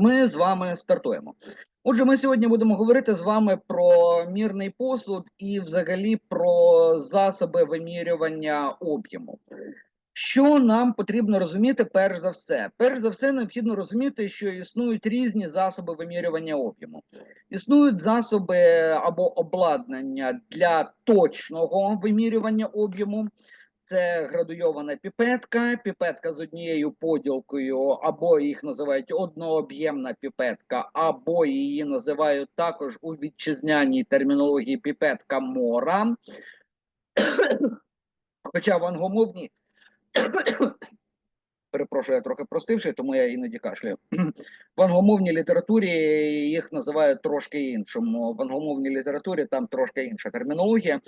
ми з вами стартуємо. Отже, ми сьогодні будемо говорити з вами про мірний посуд і взагалі про засоби вимірювання об'єму. Що нам потрібно розуміти перш за все? Перш за все, необхідно розуміти, що існують різні засоби вимірювання об'єму. Існують засоби або обладнання для точного вимірювання об'єму. Це градуйована піпетка, піпетка з однією поділкою, або їх називають однооб'ємна піпетка, або її називають також у вітчизняній термінології піпетка мора. Хоча в англомовній, перепрошую, я трохи простивший, тому я іноді кашляю. В англомовній літературі їх називають трошки іншому. В англомовній літературі там трошки інша термінологія.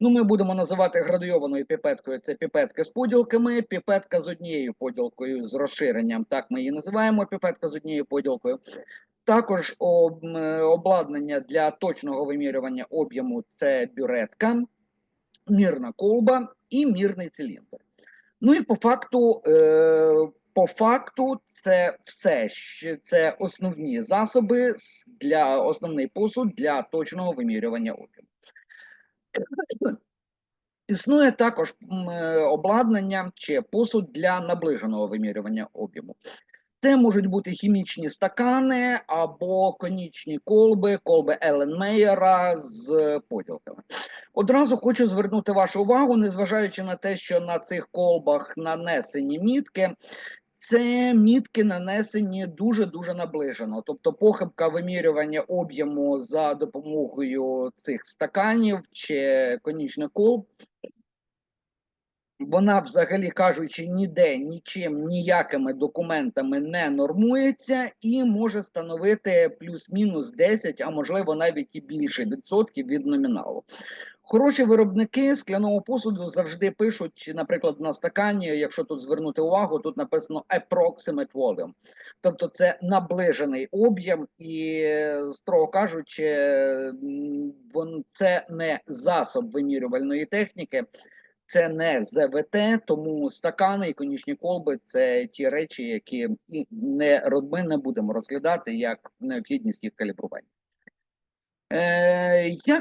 Ну, ми будемо називати градуйованою піпеткою. Це піпетка з поділками, піпетка з однією поділкою з розширенням. Так ми її називаємо. Піпетка з однією поділкою. Також об, обладнання для точного вимірювання об'єму це бюретка, мірна колба і мірний циліндр. Ну і по факту, е, по факту, це все це основні засоби для основний посуд для точного вимірювання об'єму. Існує також е, обладнання чи посуд для наближеного вимірювання об'єму. Це можуть бути хімічні стакани або конічні колби, колби Еленмейера з поділками. Одразу хочу звернути вашу увагу, незважаючи на те, що на цих колбах нанесені мітки, це мітки нанесені дуже-дуже наближено. Тобто похибка вимірювання об'єму за допомогою цих стаканів чи конічних колб вона, взагалі кажучи, ніде нічим ніякими документами не нормується і може становити плюс-мінус 10, а можливо навіть і більше відсотків від номіналу. Хороші виробники скляного посуду завжди пишуть, наприклад, на стакані, якщо тут звернути увагу, тут написано approximate volume. Тобто це наближений об'єм, і, строго кажучи, це не засоб вимірювальної техніки, це не ЗВТ, тому стакани і конічні колби це ті речі, які не ми не будемо розглядати як необхідність їх калібрування. Е, як